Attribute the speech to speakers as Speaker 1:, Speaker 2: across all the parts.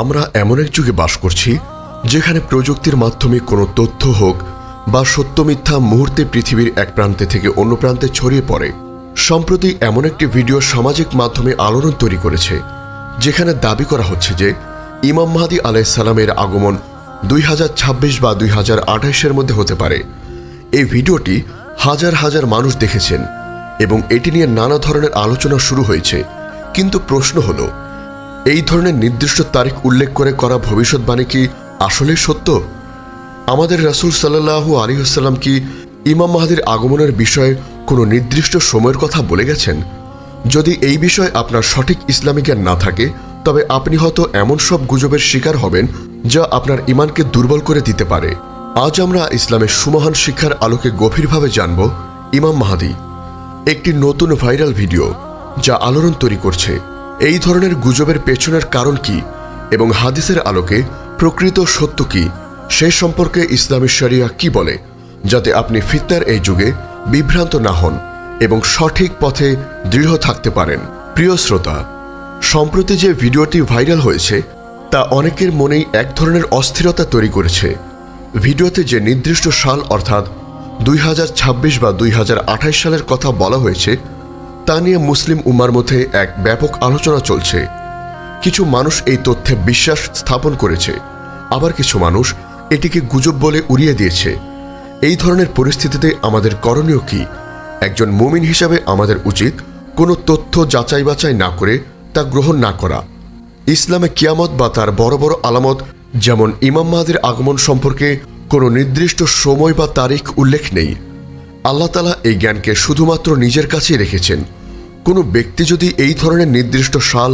Speaker 1: আমরা এমন এক যুগে বাস করছি যেখানে প্রযুক্তির মাধ্যমে কোনো তথ্য হোক বা সত্য মিথ্যা মুহূর্তে পৃথিবীর এক প্রান্তে থেকে অন্য প্রান্তে ছড়িয়ে পড়ে। সম্প্রতি এমন একটি ভিডিও সামাজিক মাধ্যমে আলোড়ন তৈরি করেছে, যেখানে দাবি করা হচ্ছে যে ইমাম মাহাদি আলাইসালামের আগমন দুই হাজার ছাব্বিশ বা দুই হাজার মধ্যে হতে পারে। এই ভিডিওটি হাজার হাজার মানুষ দেখেছেন এবং এটি নিয়ে নানা ধরনের আলোচনা শুরু হয়েছে। কিন্তু প্রশ্ন হলো এই ধরনের নির্দিষ্ট তারিখ উল্লেখ করে করা ভবিষ্যৎবাণী কি আসলেই সত্য? আমাদের রাসূল সাল্লাল্লাহু আলী আসাল্লাম কি ইমাম মাহাদির আগমনের বিষয়ে কোনো নির্দিষ্ট সময়ের কথা বলে গেছেন? যদি এই বিষয়ে আপনার সঠিক ইসলামী জ্ঞান না থাকে, তবে আপনি হয়তো এমন সব গুজবের শিকার হবেন যা আপনার ইমানকে দুর্বল করে দিতে পারে। আজ আমরা ইসলামের সুমহান শিক্ষার আলোকে গভীরভাবে জানব ইমাম মাহাদি। একটি নতুন ভাইরাল ভিডিও যা আলোড়ন তৈরি করছে। এই ধরনের গুজবের পেছনের কারণ কি এবং হাদিসের আলোকে প্রকৃত সত্য কি, সে সম্পর্কে ইসলামী শরিয়া কি বলে, যাতে আপনি ফিতনার এই যুগে বিভ্রান্ত না হন এবং সঠিক পথে দৃঢ় থাকতে পারেন। প্রিয় শ্রোতা, সম্প্রতি যে ভিডিওটি ভাইরাল হয়েছে, তা অনেকের মনেই এক ধরনের অস্থিরতা তৈরি করেছে। ভিডিওতে যে নির্দিষ্ট সাল অর্থাৎ দুই হাজার ছাব্বিশ বা দুই হাজার আঠাশ সালের কথা বলা হয়েছে তা নিয়ে মুসলিম উম্মার মধ্যে এক ব্যাপক আলোচনা চলছে। কিছু মানুষ এই তথ্যে বিশ্বাস স্থাপন করেছে, আবার কিছু মানুষ এটিকে গুজব বলে উড়িয়ে দিয়েছে। এই ধরনের পরিস্থিতিতে আমাদের করণীয় কি? একজন মুমিন হিসাবে আমাদের উচিত কোনো তথ্য যাচাই বাছাই না করে তা গ্রহণ না করা। ইসলামে কিয়ামত বা তার বড় বড় আলামত, যেমন ইমাম মাহাদের আগমন সম্পর্কে কোনো নির্দিষ্ট সময় বা তারিখ উল্লেখ নেই। আল্লাহ তালা এই জ্ঞানকে শুধুমাত্র নিজের কাছেই রেখেছেন। কোনো ব্যক্তি যদি এই ধরনের নির্দিষ্ট সাল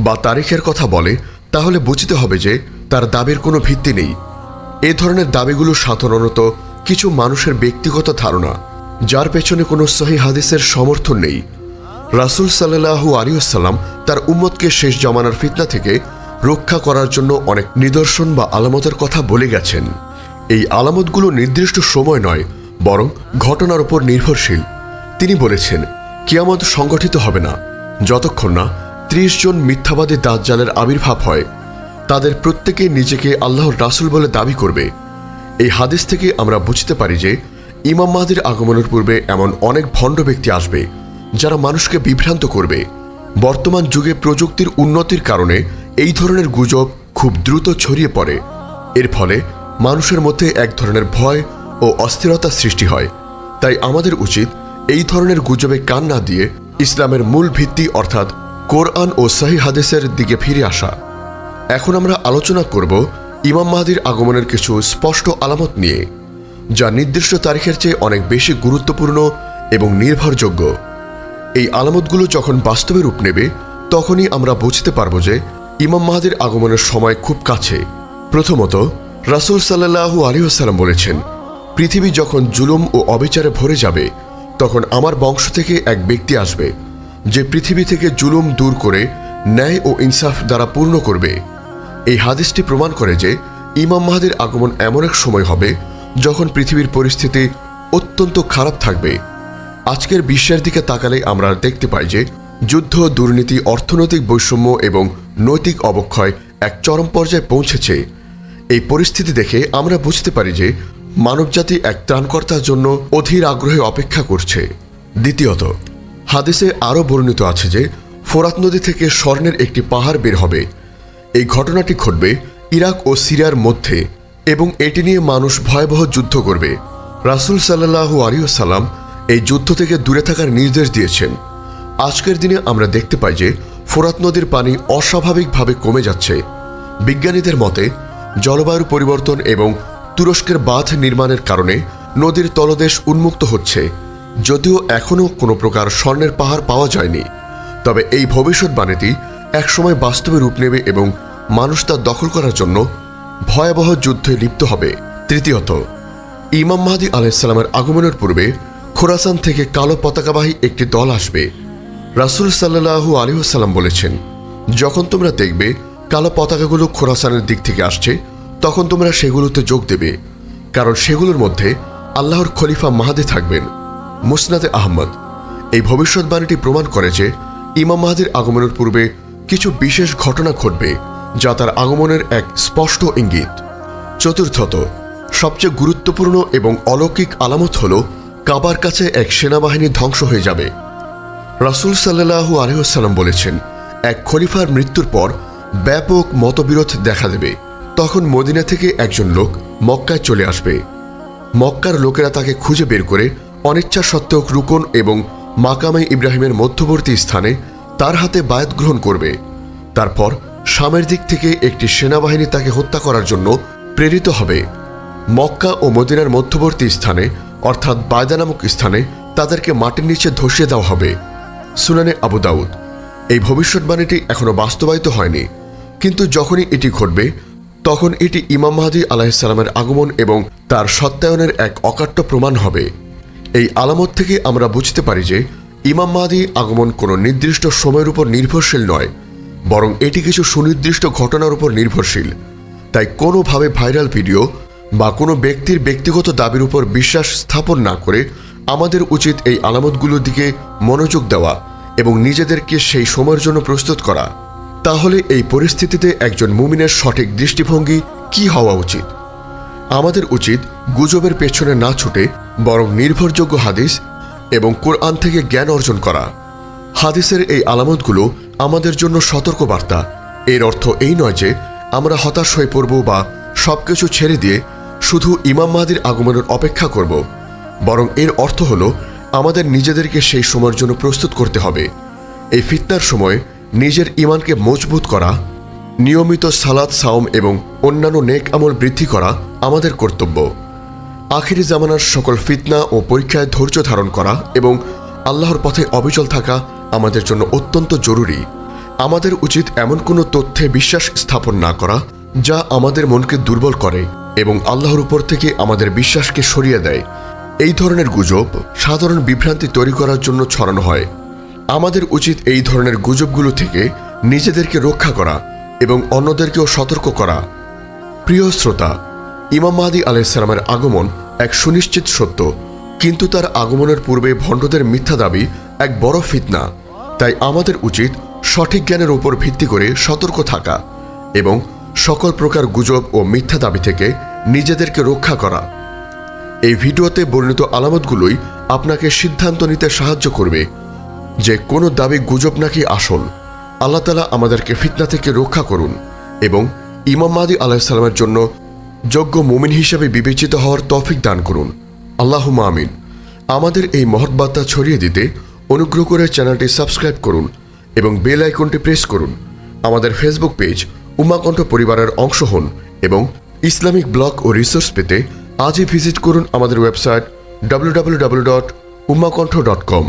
Speaker 1: বা তারিখের কথা বলে, তাহলে বুঝতে হবে যে তার দাবির কোনো ভিত্তি নেই। এ ধরনের দাবিগুলো সাধারণত কিছু মানুষের ব্যক্তিগত ধারণা, যার পেছনে কোনো সহি হাদিসের সমর্থন নেই। রাসুল সাল্লাহু আলিয়াল্লাম তার উম্মতকে শেষ জমানার ফিতনা থেকে রক্ষা করার জন্য অনেক নিদর্শন বা আলামতের কথা বলে গেছেন। এই আলামতগুলো নির্দিষ্ট সময় নয় বরং ঘটনার উপর নির্ভরশীল। তিনি বলেছেন, কিয়ামত সংগঠিত হবে না। যতক্ষণ না ত্রিশ জন মিথ্যাবাদী দাজ্জালের আবির্ভাব হয়, তাদের প্রত্যেকে নিজেকে আল্লাহর রাসুল বলে দাবি করবে। এই হাদিস থেকে আমরা বুঝতে পারি যে ইমাম মাহাদির আগমনের পূর্বে এমন অনেক ভণ্ড ব্যক্তি আসবে, যারা মানুষকে বিভ্রান্ত করবে। বর্তমান যুগে প্রযুক্তির উন্নতির কারণে এই ধরনের গুজব খুব দ্রুত ছড়িয়ে পড়ে। এর ফলে মানুষের মধ্যে এক ধরনের ভয় ও অস্থিরতা সৃষ্টি হয়। তাই আমাদের উচিত এই ধরনের গুজবে কান না দিয়ে ইসলামের মূল ভিত্তি অর্থাৎ কোরআন ও সাহি হাদিসের দিকে ফিরে আসা। এখন আমরা আলোচনা করব ইমাম মাহাদির আগমনের কিছু স্পষ্ট আলামত নিয়ে, যা নির্দিষ্ট তারিখের চেয়ে অনেক বেশি গুরুত্বপূর্ণ এবং নির্ভরযোগ্য। এই আলামতগুলো যখন বাস্তবে রূপ নেবে, তখনই আমরা বুঝতে পারব যে ইমাম মাহাদির আগমনের সময় খুব কাছে। প্রথমত, রাসুল সাল্লাহু আলিহাসাল্লাম বলেছেন পৃথিবী যখন জুলুম ও অবিচারে ভরে যাবে, তখন আমার বংশ থেকে এক ব্যক্তি আসবে, যে পৃথিবী থেকে জুলুম দূর করে ন্যায় ও ইনসাফ দ্বারা পূর্ণ করবে। এই হাদিসটি প্রমাণ করে যে ইমাম মাহাদির আগমন এমন এক সময় হবে যখন পৃথিবীর পরিস্থিতি অত্যন্ত খারাপ থাকবে। আজকের বিশ্বের দিকে তাকালে আমরা দেখতে পাই যে যুদ্ধ, দুর্নীতি, অর্থনৈতিক বৈষম্য এবং নৈতিক অবক্ষয় এক চরম পর্যায়ে পৌঁছেছে। এই পরিস্থিতি দেখে আমরা বুঝতে পারি যে মানবজাতি এক ত্রাণকর্তার জন্য অধীর আগ্রহে অপেক্ষা করছে। দ্বিতীয়ত, হাদিসে আরও বর্ণিত আছে যে, ফোরাত নদী থেকে স্বর্ণের একটি পাহাড় বের হবে। এই ঘটনাটি ঘটবে ইরাক ও সিরিয়ার মধ্যে এবং এটি নিয়ে মানুষ ভয়াবহ যুদ্ধ করবে। রাসুল সাল্লাহু আলিয়াল্লাম এই যুদ্ধ থেকে দূরে থাকার নির্দেশ দিয়েছেন। আজকের দিনে আমরা দেখতে পাই যে, ফোরাত নদীর পানি অস্বাভাবিকভাবে কমে যাচ্ছে। বিজ্ঞানীদের মতে, জলবায়ুর পরিবর্তন এবং তুরস্কের বাঁধ নির্মাণের কারণে নদীর তলদেশ উন্মুক্ত হচ্ছে। যদিও এখনও কোনো প্রকার স্বর্ণের পাহাড় পাওয়া যায়নি। তবে এই ভবিষ্যৎবাণীটি একসময় বাস্তবে রূপ নেবে এবং মানুষ তা দখল করার জন্য ভয়াবহ যুদ্ধে লিপ্ত হবে। তৃতীয়ত, ইমাম মাহাদি আলাইসাল্লামের আগমনের পূর্বে খোরাসান থেকে কালো পতাকাবাহী একটি দল আসবে। রাসুল সাল্লাহু আলিহাসাল্লাম বলেছেন, যখন তোমরা দেখবে কালো পতাকাগুলো খোরাসানের দিক থেকে আসছে তখন তোমরা সেগুলোতে যোগ দেবে, কারণ সেগুলোর মধ্যে আল্লাহর খলিফা মাহাদি থাকবেন, মুসনাদে আহমদ। এই ভবিষ্যৎবাণীটি প্রমাণ করে যে ইমাম মাহাদির আগমনের পূর্বে কিছু বিশেষ ঘটনা ঘটবে, যা তার আগমনের এক স্পষ্ট ইঙ্গিত। চতুর্থত, সবচেয়ে গুরুত্বপূর্ণ এবং অলৌকিক আলামত হল কাবার কাছে এক সেনাবাহিনী ধ্বংস হয়ে যাবে। রাসুল সাল্লাহু আলহাম বলেছেন, এক খলিফার মৃত্যুর পর ব্যাপক মতবিরোধ দেখা দেবে। তখন মদিনা থেকে একজন লোক মক্কায় চলে আসবে। মক্কার লোকেরা তাকে খুঁজে বের করে অনিচ্ছা সত্ত্বেও রুকন এবং মাকামে ইব্রাহিমের মধ্যবর্তী স্থানে তার হাতে বায়াত গ্রহণ করবে। তারপর সামের দিক থেকে একটি সেনাবাহিনী তাকে হত্যা করার জন্য প্রেরিত হবে। মক্কা ও মদিনার মধ্যবর্তী স্থানে, অর্থাৎ বায়দা নামক স্থানে, তাদেরকে মাটির নিচে ধসিয়ে দেওয়া হবে। সুনানে আবু দাউদ। এই ভবিষ্যৎবাণীটি এখনও বাস্তবায়িত হয়নি। কিন্তু যখনই এটি ঘটবে তখন এটি ইমাম মাহাদি আলাহিসাল্লামের আগমন এবং তার সত্যায়নের এক অকাট্য প্রমাণ হবে। এই আলামত থেকে আমরা বুঝতে পারি যে ইমাম মাহাদি আগমন কোনো নির্দিষ্ট সময়ের উপর নির্ভরশীল নয়, বরং এটি কিছু সুনির্দিষ্ট ঘটনার উপর নির্ভরশীল। তাই কোনোভাবে ভাইরাল ভিডিও বা কোনো ব্যক্তির ব্যক্তিগত দাবির উপর বিশ্বাস স্থাপন না করে আমাদের উচিত এই আলামতগুলোর দিকে মনোযোগ দেওয়া এবং নিজেদেরকে সেই সময়ের জন্য প্রস্তুত করা। তাহলে এই পরিস্থিতিতে একজন মুমিনের সঠিক দৃষ্টিভঙ্গি কি হওয়া উচিত? আমাদের উচিত গুজবের পেছনে না ছুটে বরং নির্ভরযোগ্য হাদিস এবং কোরআন থেকে জ্ঞান অর্জন করা। হাদিসের এই আলামতগুলো আমাদের জন্য সতর্কবার্তা। এর অর্থ এই নয় যে আমরা হতাশ হয়ে পড়ব বা সবকিছু ছেড়ে দিয়ে শুধু ইমাম মাহাদির আগমনের অপেক্ষা করব। বরং এর অর্থ হল আমাদের নিজেদেরকে সেই সময়ের জন্য প্রস্তুত করতে হবে। এই ফিতনার সময় নিজের ইমানকে মজবুত করা, নিয়মিত সালাদ সাওম এবং অন্যান্য নেক আমল বৃদ্ধি করা আমাদের কর্তব্য। আখিরি জামানার সকল ফিতনা ও পরীক্ষায় ধৈর্য ধারণ করা এবং আল্লাহর পথে অবিচল থাকা আমাদের জন্য অত্যন্ত জরুরি। আমাদের উচিত এমন কোনো তথ্যে বিশ্বাস স্থাপন না করা যা আমাদের মনকে দুর্বল করে এবং আল্লাহর উপর থেকে আমাদের বিশ্বাসকে সরিয়ে দেয়। এই ধরনের গুজব সাধারণ বিভ্রান্তি তৈরি করার জন্য ছড়ানো হয়। আমাদের উচিত এই ধরনের গুজবগুলো থেকে নিজেদেরকে রক্ষা করা এবং অন্যদেরকেও সতর্ক করা। প্রিয় শ্রোতা, ইমাম মাহাদি আলাইসালামের আগমন এক সুনিশ্চিত সত্য, কিন্তু তার আগমনের পূর্বে ভণ্ডদের মিথ্যা দাবি এক বড় ফিতনা। তাই আমাদের উচিত সঠিক জ্ঞানের উপর ভিত্তি করে সতর্ক থাকা এবং সকল প্রকার গুজব ও মিথ্যা দাবি থেকে নিজেদেরকে রক্ষা করা। এই ভিডিওতে বর্ণিত আলামতগুলোই আপনাকে সিদ্ধান্ত নিতে সাহায্য করবে। যে কোনো দাবি গুজব নাকি আসল, আল্লাহ তালা আমাদেরকে ফিতনা থেকে রক্ষা করুন এবং ইমাম মাদি আলাহিসাল্লামের জন্য যোগ্য মুমিন হিসেবে বিবেচিত হওয়ার তফিক দান করুন। আল্লাহ আমিন। আমাদের এই মহৎ বার্তা ছড়িয়ে দিতে অনুগ্রহ করে চ্যানেলটি সাবস্ক্রাইব করুন এবং বেল আইকনটি প্রেস করুন। আমাদের ফেসবুক পেজ উমাকণ্ঠ পরিবারের অংশ হন এবং ইসলামিক ব্লগ ও রিসোর্স পেতে আজই ভিজিট করুন আমাদের website W W W dot Umakantha dot com